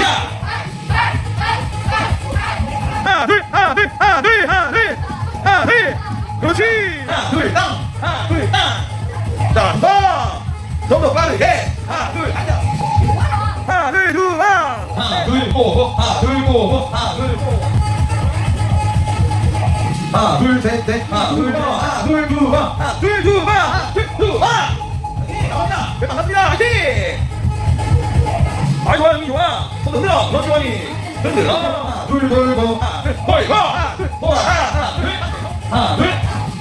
야! 하나 둘 하나 둘 하나 둘 하나 둘 하나 둘 그렇지 하나, 둘, 땅! 하나, 둘, 땅! 자, 더! 좀더 빠르게! 하나, 둘, 앉아! 하나 둘두하 하나, 둘, 고! 하나, 둘, 고! 하나, 둘, 고! 하나, 둘, 셋, 넷! 하나, 둘, 고! 하나, 둘, 두! 하나, 둘, 두! 하나, 둘, 두! 하나! 반갑습니다 화이팅 아 좋아 형님 손 흔들어 원이 흔들어 하나, 둘, 둘, 고! 하나, 둘, 허이 거 하나, 둘, 고! 하나, 둘! 하나, 둘!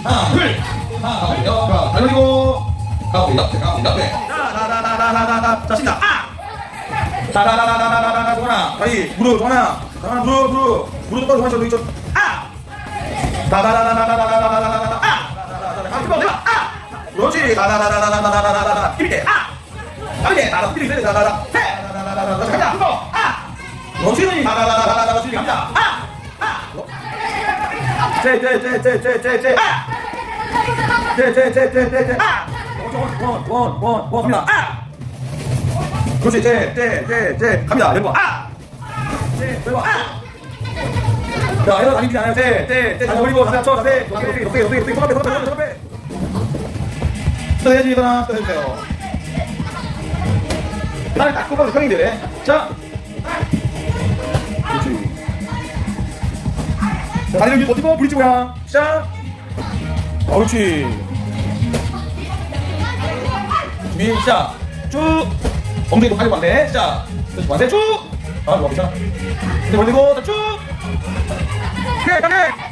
하나, 둘! 하나, 둘! 자, 달리고! 가운데 옆에, 가운데 옆에! 나나나나나나나 자 신다 아 나나나나나나나 좋아나 다리 무릎 좋아나 좋아나 무릎 무릎 무릎 똑바로 좋아져 여기 좀아 나나나나나나나나나나나 아봐 내가 아 그렇지 나나나나나나나나나나 이렇게 아 스피드 있어야 돼 나나나 해아 그렇지 나나나나나나나 스피드 갑니다 아 아 제제제제제제제 아 제제제제제제 아 원원원원 갑니다 아 그렇지 제제제제 갑니다 내려봐 아제 내려봐 아 자, 이거 다니지 않아요. 네, 네, 네, 다시 올리고, 다시 합쳐, 네, 높게, 높게, 높게, 높게, 높게, 높게, 높게, 높게, 높게. 또 해야지, 일어나, 또 해주세요. 나를 딱 꼽아서 형인데, 자. 다리를 위로 버티고, 부딪히고, 야. 시작. 어, 그렇지. 준비, 시작. 쭉. 엉덩이 도 가지고 반대, 시작. 반대 쭉. 아, 좋아, 괜찮아. 이제 벌리고, 자, 쭉. 네, 가네.